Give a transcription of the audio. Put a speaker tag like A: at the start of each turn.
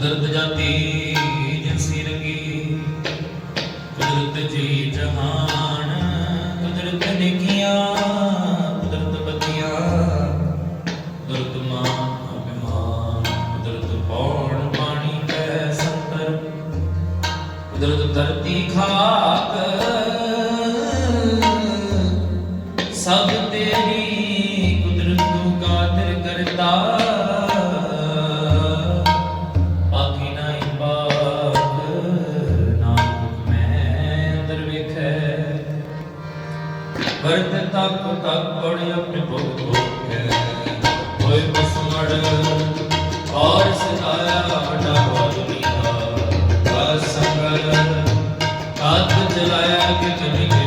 A: ਕੁਦਰਤ ਜਾਤੀ ਜਿਨਸੀ ਰੰਗੀ ਕੁਦਰਤ ਜੀ ਜਹਾਨ, ਕੁਦਰਤ ਨਿਕੀਆਂ, ਕੁਦਰਤ ਬਤੀਆਂ ਕੁਦਰਤ ਮਾਨ ਅਭਿਮਾਨ, ਕੁਦਰਤ ਪੌਣ ਪਾਣੀ ਕੈ ਸੰਤਰ, ਕੁਦਰਤ ਧਰਤੀ ਖਾਕ, ਸਭ ਤੇਰੀ ਕੁਦਰਤ ਤੂੰ ਕਾਦਰ ਕਰਤਾ। ਵਰਤ ਤਪ ਤਪੜ ਪ੍ਰਭੂ ਭੋਖੇ ਹੋਏ ਬਸਮੜ ਔਰ ਸਦਾਇਆ ਹਟਾ ਦੁਨੀਆ ਕਾ ਸੰਗਲ ਆਤ ਜਲਾਇਆ ਕਿ ਜਨਿਕ